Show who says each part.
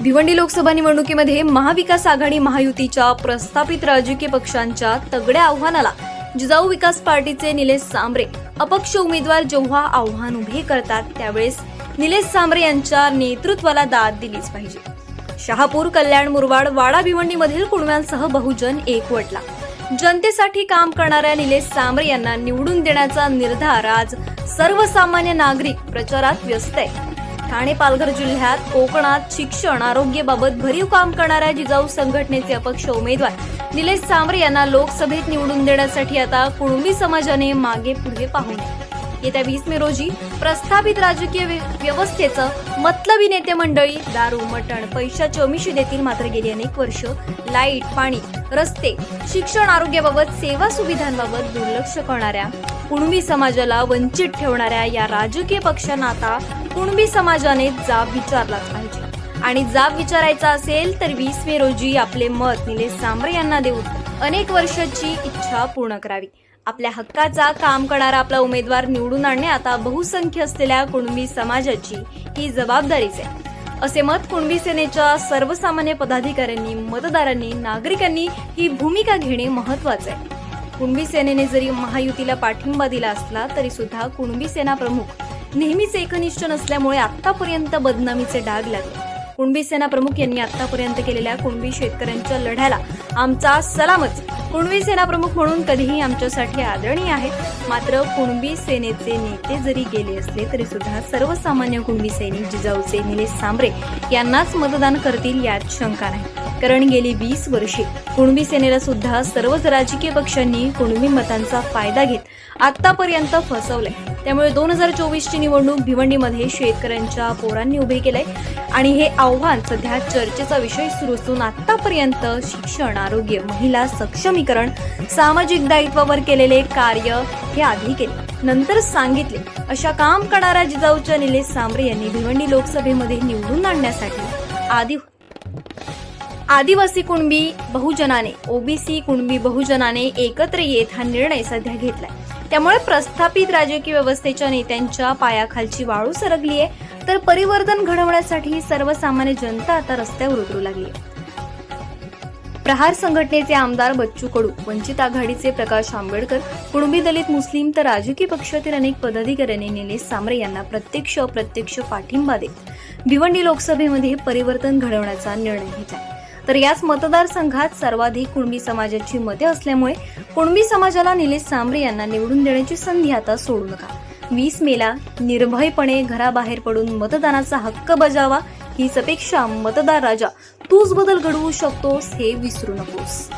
Speaker 1: भिवंडी लोकसभा निवडणुकीमध्ये महाविकास आघाडी महायुतीच्या प्रस्थापित राजकीय पक्षांच्या तगड्या आव्हानाला जिजाऊ विकास पार्टीचे निलेश सांबरे अपक्ष उमेदवार जेव्हा आव्हान उभे करतात त्यावेळेस निलेश सांबरे यांच्या नेतृत्वाला दाद दिलीच पाहिजे. शहापूर कल्याण मुरवाड वाडा भिवंडीमधील कुणव्यांसह बहुजन एकवटला. जनतेसाठी काम करणाऱ्या निलेश सांबरे यांना निवडून देण्याचा निर्धार आज सर्वसामान्य नागरिक प्रचारात व्यस्त आहे. ठाणे पालघर जिल्ह्यात कोकणात शिक्षण आरोग्याबाबत भरीव काम करणाऱ्या जिजाऊ संघटनेचे अपक्ष उमेदवार. निलेश सांबरे यांना लोकसभेत निवडून देण्यासाठी आता कुणबी समाजाने मागे पुढे पाहू नये. येत्या वीस मे रोजी प्रस्थापित राजकीय व्य- व्यवस्थेचं मतलबी नेते मंडळी दारू मटण पैशाची अमिशी देतील मात्र गेली अनेक वर्ष. लाइट पाणी रस्ते शिक्षण आरोग्याबाबत सेवा सुविधांबाबत दुर्लक्ष करणाऱ्या कुणबी समाजाला वंचित ठेवणाऱ्या या राजकीय पक्षांना आता कुणबी समाजाने जाब विचारलाच पाहिजे. आणि जाब विचारायचा असेल तर वीस मे रोजी आपले मत निलेश सांबरे यांना देऊ अनेक वर्षाची इच्छा पूर्ण करावी. आपल्या हक्काचा काम करणारा आपला उमेदवार निवडून आणणे आता बहुसंख्य असलेल्या कुणबी समाजाची ही जबाबदारीच आहे. असे मत कुणबी सेनेच्या सर्वसामान्य पदाधिकाऱ्यांनी मतदारांनी नागरिकांनी ही भूमिका घेणे महत्त्वाचे आहे. कुणबी सेनेने जरी महायुतीला पाठिंबा दिला असला तरी सुद्धा कुणबी सेना प्रमुख नेहमीच एकनिष्ठ नसल्यामुळे आतापर्यंत बदनामीचे डाग लागले. कुणबी सेना प्रमुख यांनी आतापर्यंत केलेल्या कुणबी शेतकऱ्यांच्या लढ्याला आमचा सलामच. कुणबी सेना प्रमुख म्हणून कधीही आमच्यासाठी आदरणीय आहेत. मात्र कुणबी सेनेचे नेते जरी गेले असले तरी सुद्धा सर्वसामान्य कुणबी सैनिक जिजाऊचे निलेश सांबरे यांनाच मतदान करतील यात शंका नाही. कारण गेली वीस वर्षे कुणबी सेनेला सुद्धा सर्वच राजकीय पक्षांनी कुणबी मतांचा फायदा घेत आतापर्यंत फसवलंय. त्यामुळे दोन हजार चोवीसची निवडणूक भिवंडीमध्ये शेतकऱ्यांच्या पोरांनी उभे केलंय आणि हे आव्हान सध्या चर्चेचा विषय सुरू असून आतापर्यंत शिक्षण आरोग्य महिला सक्षम सक्षमीकरण सामाजिक दायित्वावर केलेले कार्य हे आधी केले नंतर सांगितले. अशा काम करणाऱ्या जिजाऊच्या निलेश सांबरे यांनी भिवंडी लोकसभेमध्ये निवडून आणण्यासाठी आधी आदिवासी कुणबी बहुजनाने ओबीसी कुणबी बहुजनाने एकत्र येत हा निर्णय सध्या घेतलाय. त्यामुळे प्रस्थापित राजकीय व्यवस्थेच्या नेत्यांच्या पायाखालची वाळू सरकली आहे तर परिवर्तन घडवण्यासाठी सर्वसामान्य जनता आता रस्त्यावर उतरू लागली आहे प्रहार संघटनेचे आमदार बच्चू कडू वंचित आघाडीचे प्रकाश आंबेडकर कुणबी दलित मुस्लिम तर राजकीय पक्षातील अनेक पदाधिकाऱ्यांनी निलेश सामरे यांना प्रत्यक्ष अप्रत्यक्ष पाठिंबा देत भिवंडी लोकसभेमध्ये परिवर्तन घडवण्याचा निर्णय घेतला. तर याच मतदारसंघात सर्वाधिक कुणबी समाजाची मते असल्यामुळे कुणबी समाजाला निलेश सांबरे यांना निवडून देण्याची संधी आता सोडू नका. वीस मेला निर्भयपणे घराबाहेर पडून मतदानाचा हक्क बजावा हीच अपेक्षा मतदार राजा. तूच बदल घडवू शकतोस हे विसरू नकोस.